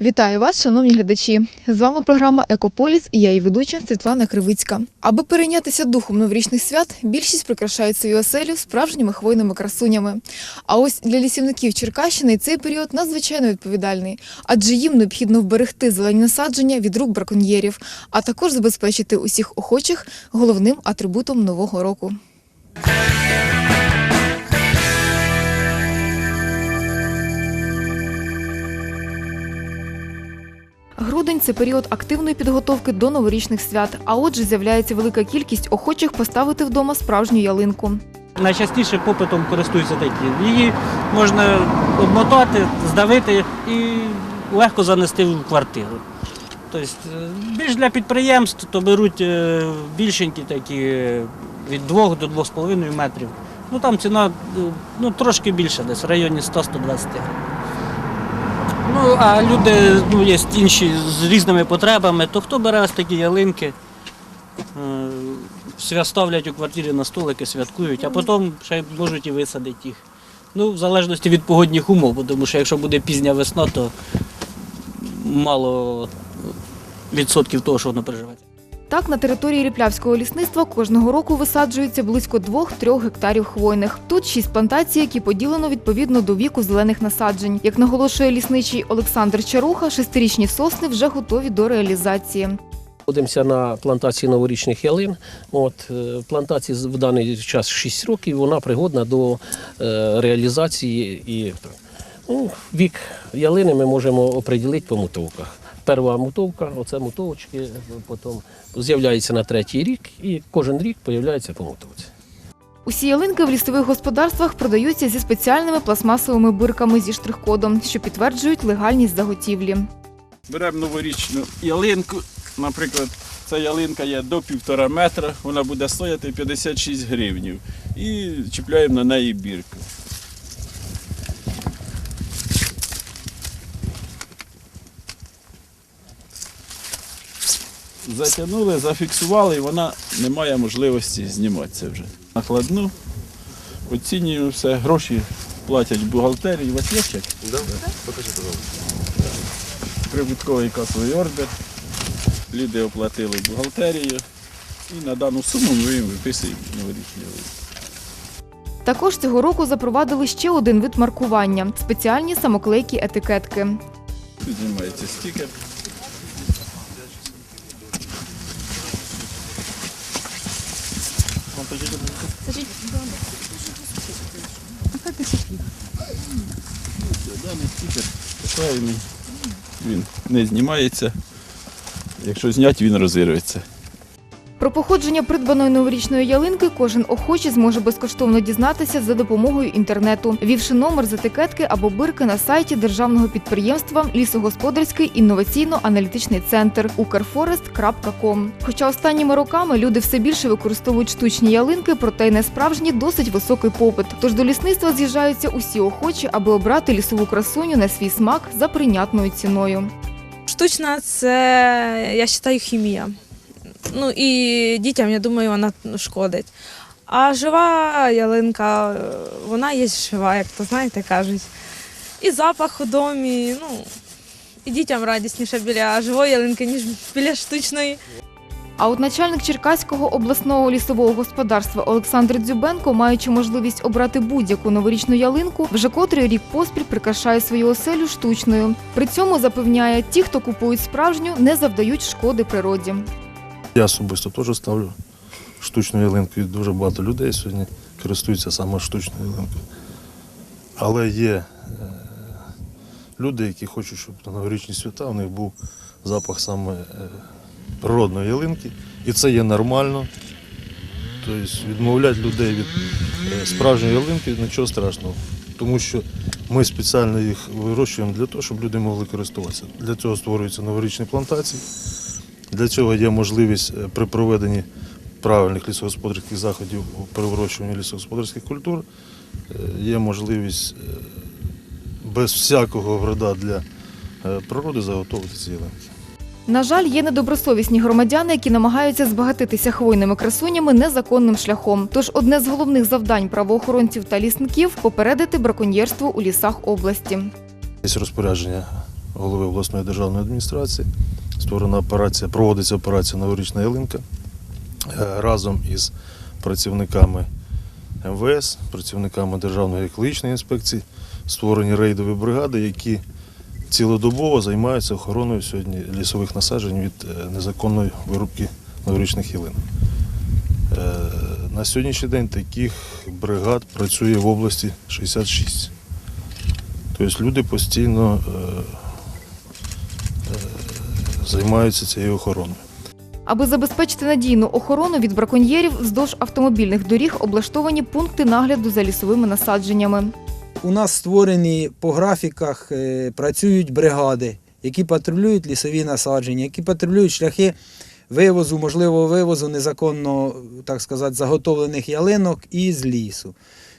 Вітаю вас, шановні глядачі! З вами програма Екополіс і я її ведуча Світлана Кривицька. Аби перейнятися духом новорічних свят, більшість прикрашають свою оселю справжніми хвойними красунями. А ось для лісівників Черкащини цей період надзвичайно відповідальний, адже їм необхідно вберегти зелені насадження від рук браконьєрів, а також забезпечити усіх охочих головним атрибутом нового року. Грудень це період активної підготовки до новорічних свят. А отже, з'являється велика кількість охочих поставити вдома справжню ялинку. Найчастіше попитом користуються такі. Її можна обмотати, здавити і легко занести в квартиру. Тобто, е, більш для підприємств, то беруть е, більшенькі такі від 2 до 2,5 метрів. Ну там ціна е, ну, трошки більше, десь в районі 100-120 гривень. Ну, а люди ну, є інші з різними потребами, то хто бере ось такі ялинки, е, ставлять у квартирі на столики, святкують, а потім ще можуть і висадити їх. Ну, в залежності від погодних умов, тому що якщо буде пізня весна, то мало відсотків того, що воно переживається. Так, на території Ріплявського лісництва кожного року висаджується близько 2-3 гектарів хвойних. Тут шість плантацій, які поділено відповідно до віку зелених насаджень. Як наголошує лісничий Олександр Чаруха, шестирічні сосни вже готові до реалізації. Знаходимося на плантації новорічних ялин. От, е, плантації в даний час 6 років, вона пригодна до е, реалізації і ну, вік ялини ми можемо оприділити по мутовках. Перша мутовка, оце мутовочки, потім з'являється на третій рік і кожен рік з'являється по мутовці. Усі ялинки в лісових господарствах продаються зі спеціальними пластмасовими бирками зі штрих-кодом, що підтверджують легальність заготівлі. Беремо новорічну ялинку. Наприклад, ця ялинка є до півтора метра, вона буде стояти 56 гривнів. І чіпляємо на неї бірку. Затягнули, зафіксували, і вона не має можливості зніматися вже. Накладну, оцінюємо все, гроші платять в бухгалтерії. У вас є чек? прибутковий касовий ордер. Люди оплатили бухгалтерію. І на дану суму ми їм виписуємо новорічні ялинки. Також цього року запровадили ще один вид маркування спеціальні самоклейкі етикетки. Тут знімається стікер. Даний стікер поклеєний. Він не знімається. Якщо зняти, він розірветься. Про походження придбаної новорічної ялинки кожен охочий зможе безкоштовно дізнатися за допомогою інтернету, ввівши номер з етикетки або бирки на сайті державного підприємства Лісогосподарський інноваційно-аналітичний центр ukrforest.com. Хоча останніми роками люди все більше використовують штучні ялинки, проте й не справжні досить високий попит. Тож до лісництва з'їжджаються усі охочі, аби обрати лісову красуню на свій смак за прийнятною ціною. Штучна це, я вважаю, хімія. Ну і дітям, я думаю, вона шкодить. А жива ялинка, вона є жива, як то знаєте, кажуть. І запах у домі, ну, і дітям радісніше біля живої ялинки, ніж біля штучної. А от начальник Черкаського обласного лісового господарства Олександр Дзюбенко, маючи можливість обрати будь-яку новорічну ялинку, вже котрий рік поспіль прикрашає свою оселю штучною. При цьому запевняє, ті, хто купують справжню, не завдають шкоди природі. Я особисто теж ставлю штучну ялинку. І дуже багато людей сьогодні користуються саме штучною ялинкою. Але є е, люди, які хочуть, щоб на новорічні свята у них був запах саме е, природної ялинки. І це є нормально. Тобто відмовляти людей від е, справжньої ялинки нічого страшного. Тому що ми спеціально їх вирощуємо для того, щоб люди могли користуватися. Для цього створюються новорічні плантації. Для цього є можливість е, при проведенні правильних лісогосподарських заходів при вирощуванні лісогосподарських культур, е, є можливість е, без всякого вреда для природи заготовити ці ялинки. На жаль, є недобросовісні громадяни, які намагаються збагатитися хвойними красунями незаконним шляхом. Тож одне з головних завдань правоохоронців та лісників попередити браконьєрство у лісах області. Є розпорядження голови обласної державної адміністрації. Створена операція, проводиться операція Новорічна ялинка е, разом із працівниками МВС, працівниками Державної екологічної інспекції. Створені рейдові бригади, які цілодобово займаються охороною сьогодні лісових насаджень від е, незаконної вирубки новорічних ялинок. Е, На сьогоднішній день таких бригад працює в області 66. Тобто люди постійно займаються цією охороною. Аби забезпечити надійну охорону від браконьєрів, вздовж автомобільних доріг облаштовані пункти нагляду за лісовими насадженнями. У нас створені по графіках, е, працюють бригади, які патрулюють лісові насадження, які патрулюють шляхи вивозу, можливого вивозу незаконно, так сказати, заготовлених ялинок із лісу.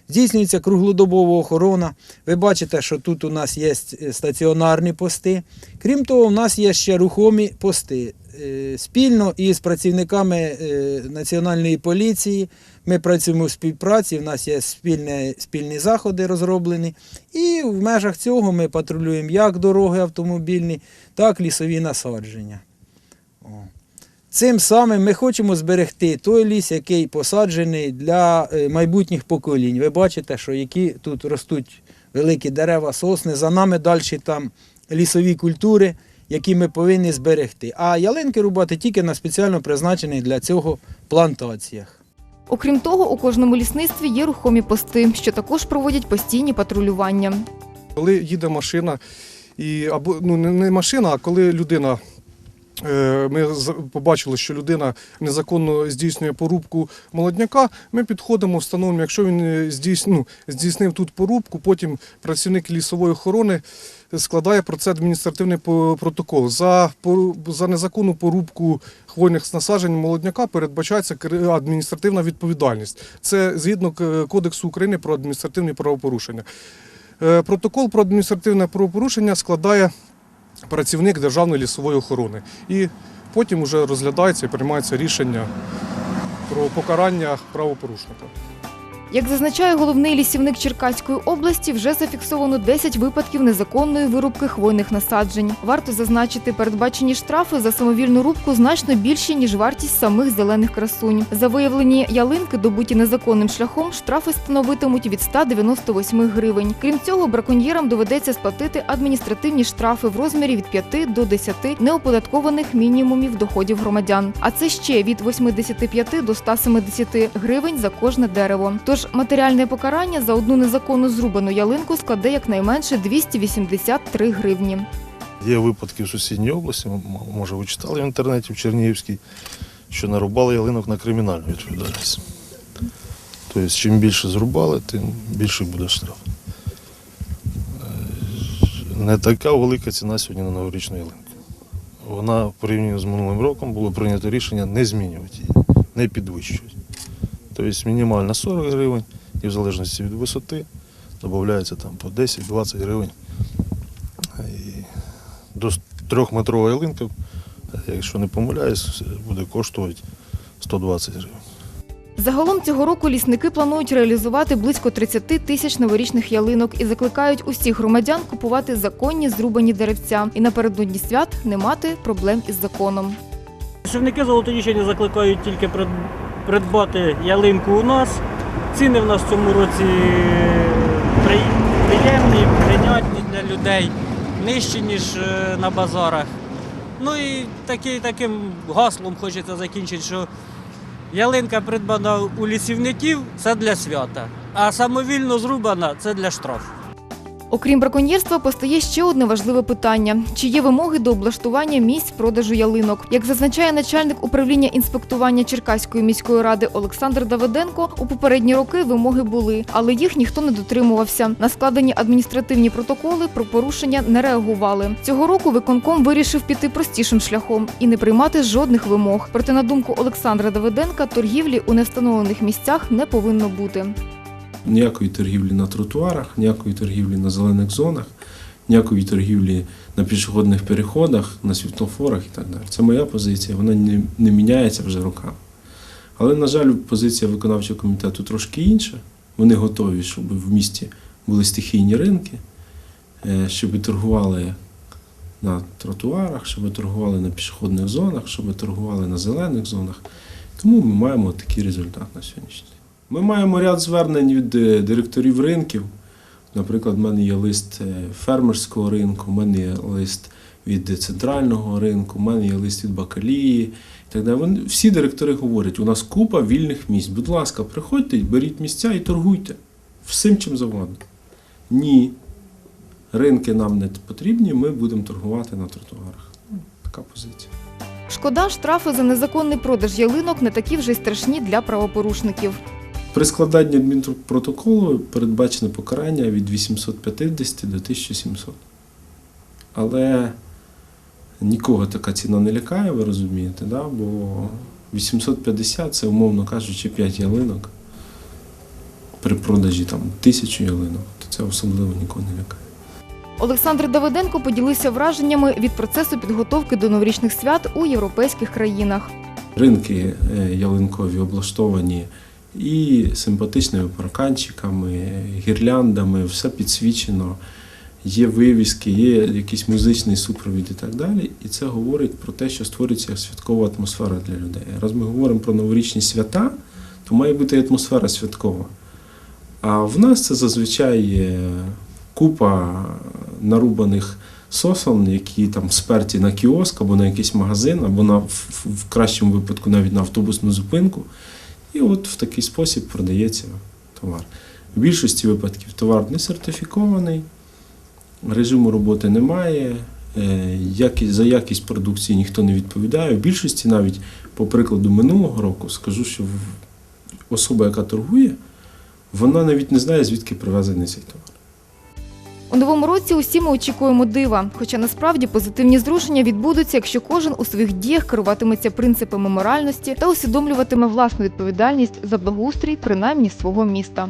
Здійснюється круглодобова охорона. Ви бачите, що тут у нас є стаціонарні пости. Крім того, у нас є ще рухомі пости. Е, Спільно із працівниками е, Національної поліції ми працюємо в співпраці, в нас є спільні, спільні заходи розроблені. І в межах цього ми патрулюємо як дороги автомобільні, так і лісові насадження. Цим самим ми хочемо зберегти той ліс, який посаджений для е, майбутніх поколінь. Ви бачите, що які тут ростуть великі дерева, сосни, за нами далі там лісові культури, які ми повинні зберегти. А ялинки рубати тільки на спеціально призначених для цього плантаціях. Окрім того, у кожному лісництві є рухомі пости, що також проводять постійні патрулювання. Коли їде машина, і або ну не машина, а коли людина. Е, Ми побачили, що людина незаконно здійснює порубку молодняка. Ми підходимо, встановлюємо, якщо він е, здійс- ну, здійснив тут порубку, потім працівник лісової охорони складає про це адміністративний протокол. За, за незаконну порубку хвойних насаджень молодняка передбачається адміністративна відповідальність. Це згідно Кодексу України про адміністративні правопорушення. Е, Протокол про адміністративне правопорушення складає працівник Державної лісової охорони. І потім вже розглядається і приймається рішення про покарання правопорушника. Як зазначає головний лісівник Черкаської області, вже зафіксовано 10 випадків незаконної вирубки хвойних насаджень. Варто зазначити, передбачені штрафи за самовільну рубку значно більші, ніж вартість самих зелених красунь. За виявлені ялинки, добуті незаконним шляхом, штрафи становитимуть від 198 гривень. Крім цього, браконьєрам доведеться сплатити адміністративні штрафи в розмірі від 5 до 10 неоподаткованих мінімумів доходів громадян. А це ще від 85 до 170 гривень за кожне дерево. Тож матеріальне покарання за одну незаконно зрубану ялинку складе якнайменше 283 гривні. Є випадки в сусідній області, може ви читали в інтернеті в Чернігівській, що нарубали ялинок на кримінальну відповідальність. Тобто, чим більше зрубали, тим більше буде штраф. Е, Не така велика ціна сьогодні на новорічну ялинку. Вона в порівнянні з минулим роком було прийнято рішення не змінювати її, не підвищувати. Тобто мінімально 40 гривень і в залежності від висоти додається там по 10-20 гривень. І до трьохметрова ялинка, якщо не помиляюсь, буде коштувати 120 гривень. Загалом цього року лісники планують реалізувати близько 30 тисяч новорічних ялинок і закликають усіх громадян купувати законні зрубані деревця і напередодні свят не мати проблем із законом. Лісівники Золотоніщини закликають тільки придбати ялинку у нас. Ціни в нас в цьому році приємні, прийнятні для людей, нижчі, ніж е, на базарах. Ну і таки, таким гаслом хочеться закінчити, що ялинка придбана у лісівників це для свята, а самовільно зрубана це для штрафу. Окрім браконьєрства, постає ще одне важливе питання: чи є вимоги до облаштування місць продажу ялинок? Як зазначає начальник управління інспектування Черкаської міської ради Олександр Давиденко, у попередні роки вимоги були, але їх ніхто не дотримувався. На складені адміністративні протоколи про порушення не реагували. Цього року виконком вирішив піти простішим шляхом і не приймати жодних вимог. Проте, на думку Олександра Давиденка, торгівлі у невстановлених місцях не повинно бути. Ніякої торгівлі на тротуарах, ніякої торгівлі на зелених зонах, ніякої торгівлі на пішохідних переходах, на світлофорах і так далі. Це моя позиція, вона не, не міняється вже роками. Але, на жаль, позиція виконавчого комітету трошки інша. Вони готові, щоб в місті були стихійні ринки, е, щоб торгували на тротуарах, щоб торгували на пішохідних зонах, щоб торгували на зелених зонах. Тому ми маємо такий результат на сьогоднішній день. Ми маємо ряд звернень від е, директорів ринків. Наприклад, в мене є лист е, фермерського ринку, в мене є лист від центрального ринку, в мене є лист від бакалії. І так далі. Вони, всі директори говорять, у нас купа вільних місць. Будь ласка, приходьте, беріть місця і торгуйте. Всім чим завгодно. Ні. Ринки нам не потрібні, ми будемо торгувати на тротуарах. Така позиція. Шкода, штрафи за незаконний продаж ялинок не такі вже й страшні для правопорушників. При складанні адмінпротоколу передбачено покарання від 850 до 1700. Але нікого така ціна не лякає, ви розумієте, да? бо 850 це, умовно кажучи, 5 ялинок. При продажі там, тисячу ялинок, то це особливо нікого не лякає. Олександр Давиденко поділився враженнями від процесу підготовки до новорічних свят у європейських країнах. Ринки е, ялинкові облаштовані і симпатичними парканчиками, гірляндами, все підсвічено. Є вивіски, є якийсь музичний супровід і так далі. І це говорить про те, що створюється святкова атмосфера для людей. Раз ми говоримо про новорічні свята, то має бути атмосфера святкова. А в нас це зазвичай є купа нарубаних сосон, які там сперті на кіоск або на якийсь магазин, або на в кращому випадку навіть на автобусну зупинку. І от в такий спосіб продається товар. В більшості випадків товар не сертифікований, режиму роботи немає, е, за якість продукції ніхто не відповідає. В більшості навіть по прикладу минулого року скажу, що особа, яка торгує, вона навіть не знає, звідки привезений цей товар. У новому році усі ми очікуємо дива. Хоча насправді позитивні зрушення відбудуться, якщо кожен у своїх діях керуватиметься принципами моральності та усвідомлюватиме власну відповідальність за благоустрій, принаймні свого міста.